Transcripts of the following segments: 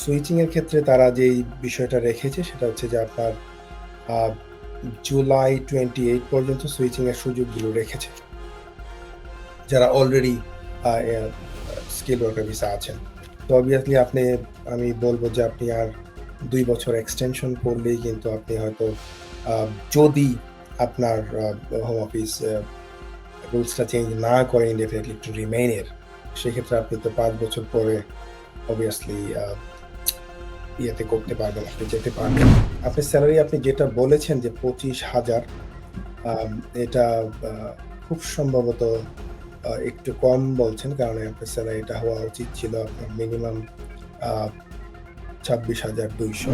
Switching এর ক্ষেত্রে তারা যেই বিষয়টা রেখেছে সেটা হচ্ছে যে আপনার জুলাই টোয়েন্টি এইট পর্যন্ত সুইচিং এর সুযোগগুলো রেখেছে। যারা অলরেডি স্কিল ওয়ার্কার ভিসা আছেন। তো অবভিয়াসলি আপনি, আমি বলব যে আপনি আর দুই বছর এক্সটেনশন করলেই কিন্তু আপনি হয়তো যদি আপনার হোম অফিস রুলসটা চেঞ্জ না করে ইনডেফিনিটলি টু রিমেইন এর সেক্ষেত্রে আপনি তো পাঁচ বছর পরে অবভিয়াসলি ইয়েতে করতে পারবেন, আপনি যেতে পারবেন। আপনার স্যালারি আপনি যেটা বলেছেন যে পঁচিশ হাজার এটা খুব সম্ভবত একটু কম বলছেন। কারণ আপনার স্যালারি এটা হওয়া উচিত ছিল আপনার মিনিমাম ছাব্বিশ হাজার দুইশো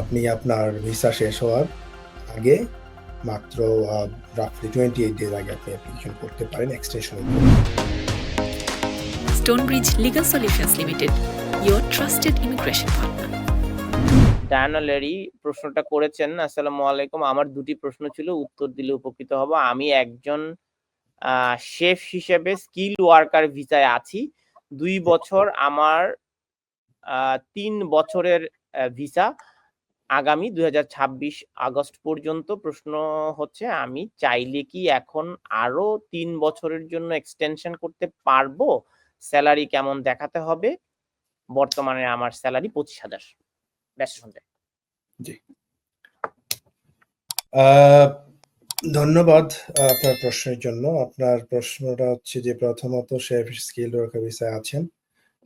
আপনি আপনার ভিসা শেষ হওয়ার আগে মাত্র আ টোয়েন্টি 28 ডেজ আগে আপনি অ্যাপ্লিকেশন করতে পারেন এক্সটেনশনের। Stonebridge Legal Solutions Limited, your trusted immigration partner. Diana Leary প্রশ্নটা করেছেন, "আসসালামু আলাইকুম। আমার ২ টি প্রশ্ন ছিল, উত্তর দিলে উপকৃত হব। আমি একজন শেফ হিসেবে স্কিল ওয়ার্কার ভিসায় আছি। ২ বছর আমার ৩ বছরের ভিসা আগামী ২০২৬ আগস্ট পর্যন্ত। প্রশ্ন হচ্ছে আমি চাইলে কি এখন আরও ৩ বছরের জন্য এক্সটেনশন করতে পারব? সেলারি কেমন দেখাতে হবে? বর্তমানে আমার সেলারি ২৫,০০০" ব্যস্ত সঞ্জয়। ধন্যবাদ আপনার প্রশ্নের জন্য। আপনার প্রশ্নটা হচ্ছে যে প্রথমত শেফ স্কিল ওয়ার্কার ভিসায় আছেন।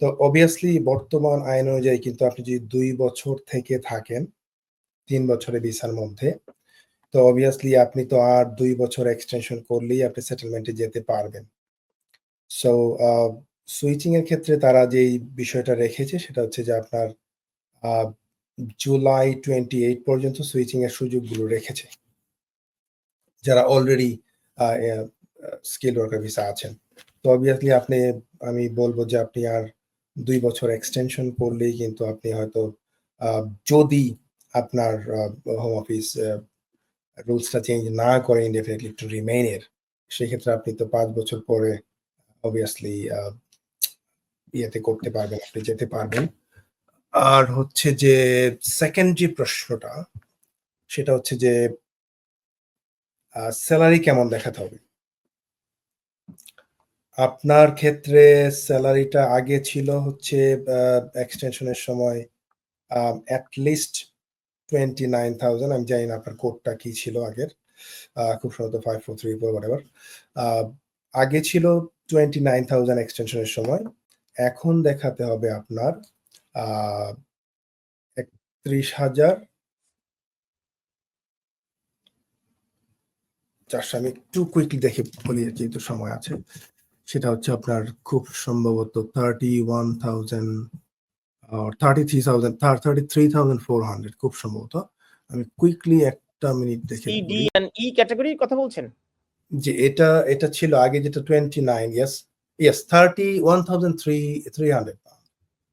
তো অবভিয়াসলি বর্তমান আইন অনুযায়ী কিন্তু আপনি যদি দুই বছর থেকে থাকেন, তিন বছরের ভিসার মধ্যে, তো অবভিয়াসলি আপনি তো আর দুই বছর এক্সটেনশন করলেই আপনি সেটেলমেন্টে যেতে পারবেন। সো সুইচিং এর ক্ষেত্রে তারা যেই বিষয়টা রেখেছে সেটা হচ্ছে যে আপনার জুলাই টোয়েন্টি এইট পর্যন্ত সুইচিং এর সুযোগগুলো রেখেছে। যারা অলরেডি স্কিল ওয়ার্কার ভিসা আছেন। তো অবভিয়াসলি আপনি, আমি বলব যে আপনি আর দুই বছর এক্সটেনশন করলেই কিন্তু আপনি হয়তো যদি আপনার হোম অফিস রুলসটা চেঞ্জ না করে ইনডেফিনিটলি টু রিমেইন এর, সেক্ষেত্রে আপনি তো পাঁচ বছর পরে অবভিয়াসলি ইয়েতে করতে পারবেন, আপনি যেতে পারবেন। আর হচ্ছে যে 2nd যে প্রশ্নটা সেটা হচ্ছে যে আ সেলারি কেমন দেখাতে হবে? আপনার ক্ষেত্রে স্যালারিটা আগে ছিল হচ্ছে এক্সটেনশনের সময় আ এট লিস্ট 29,000 আমি জানি না আপনার কোডটা কি ছিল আগের। খুব সম্ভবত 5434 হোয়াটএভার। আ আগে ছিল 29,000 এক্সটেনশনের সময়। এখন দেখাতে হবে আপনার আ ৩১,০০০ চারশো আমি একটু কুইকলি দেখে বলি যেহেতু সময় আছে। সেটা হচ্ছে আপনার খুব সম্ভবত 31,000 অ 33,000 থা 33,400 খুব সম্ভবত। আমি কুইকলি ১ টা মিনিট দেখে ই ক্যাটেগরির কথা বলছেন? জি, এটা এটা ছিল আগে যেটা 29 ইয়েস, ইয়েস 31,300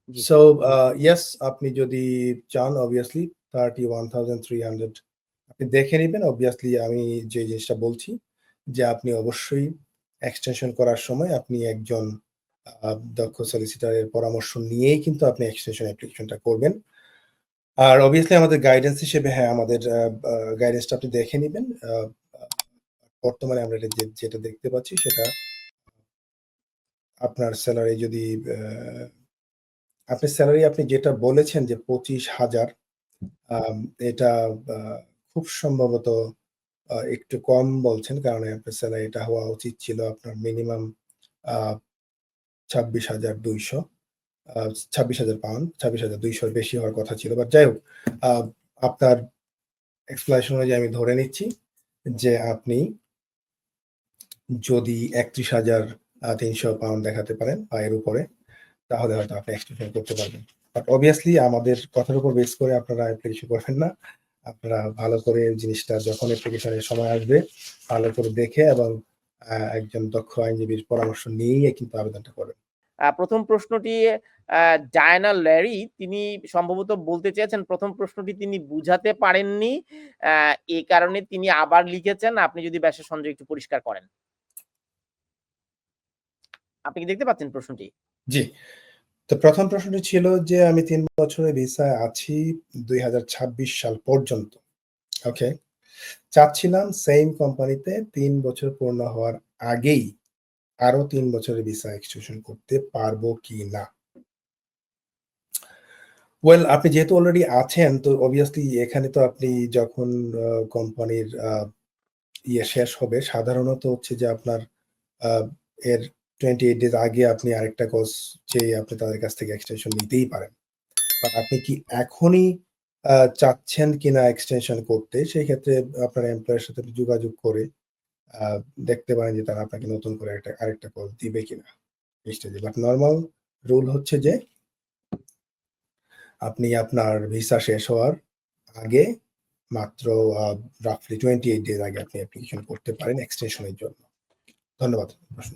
জি। সো আ ইয়েস আপনি যদি চান অবভিয়াসলি 31,300 আপনি দেখে নিবেন। অবভিয়াসলি আমি যে জিনিসটা বলছি যে আপনি অবশ্যই এক্সটেনশন করার সময় আপনি একজন দক্ষ সলিসিটরের পরামর্শ নিয়েই কিন্তু আপনি এক্সটেনশন অ্যাপ্লিকেশনটা করবেন। আর অবভিয়াসলি আমাদের গাইডেন্স হিসেবে হ্যাঁ, আমাদের গাইডেন্সটা আপনি দেখে নিবেন। বর্তমানে আমরা যেটা দেখতে পাচ্ছি সেটা আপনার স্যালারি যদি আ আপনার সেলারি আপনি যেটা বলেছেন যে পঁচিশ হাজার এটা খুব সম্ভবত একটু কম বলছেন। কারণ আপনার সেলারিটা হওয়া উচিত ছিল আপনার মিনিমাম ছাব্বিশ হাজার দুইশো ছাব্বিশ হাজার পাউন্ড। ছাব্বিশ হাজার দুইশোর বেশি হওয়ার কথা ছিল। বাট যাই হোক আপনার এক্সপ্লেনেশন অনুযায়ী আমি ধরে নিচ্ছি যে আপনি যদি ৩১,৩০০ পাউন্ড দেখাতে পারেন বা এর উপরে তাহলে হয়তো আপনি এক্সটেনশন করতে পারবেন। বাট অবভিয়াসলি আমাদের কথার উপর বেস করে আপনারা অ্যাপ্লিকেশন করবেন না। আপনারা ভালো করে জিনিসটা যখন অ্যাপ্লিকেশনের সময় আসবে ভালো করে দেখে এবং একজন দক্ষ আইনজীবীর পরামর্শ নিয়েই কিন্তু আবেদনটা করবেন। ১ম প্রশ্নটি ডায়ানা লেরি তিনি সম্ভবত বলতে চেয়েছেন প্রথম প্রশ্নটি তিনি বুঝাতে পারেননি। এ কারণে তিনি আবার লিখেছেন। আপনি যদি ব্যাসা সঞ্জয় একটু পরিষ্কার করেন। আপনি কি দেখতে পাচ্ছেন প্রশ্নটি? জি। তো প্রথম প্রশ্নটি ছিল যে আমি তিন বছরের ভিসায় আছি ২০২৬ সাল পর্যন্ত। ওকে। চাচ্ছিলাম সেইম কোম্পানিতে তিন বছর পূর্ণ হওয়ার আগেই আরও তিন বছরের ভিসা এক্সটেনশন করতে পারব কিনা? ওয়েল আপনি যেহেতু অলরেডি আছেন, তো অবভিয়াসলি এখানে তো আপনি যখন কোম্পানির ইয়ে শেষ হবে, সাধারণত হচ্ছে যে আপনার আ এর 28 ডেজ আগে আপনি আরেকটা কোর্স চেয়ে আপনি তাদের কাছ থেকে এক্সটেনশন নিতেই পারেন। বাট আপনি কি এখনই চাচ্ছেন কিনা এক্সটেনশন করতে সেই ক্ষেত্রে আপনার এমপ্লয়ের সাথে যোগাযোগ করে দেখতে পারেন যে তারা আপনাকে নতুন করে একটা, আরেকটা কোর্স দিবে কিনা স্টেজে। বাট নরমাল রুল হচ্ছে যে, আপনি আপনার ভিসা শেষ হওয়ার আগে মাত্র রাফলি 28 ডেজ আগে আপনি অ্যাপ্লিকেশন করতে পারেন এক্সটেনশনের জন্য। ধন্যবাদ। প্রশ্ন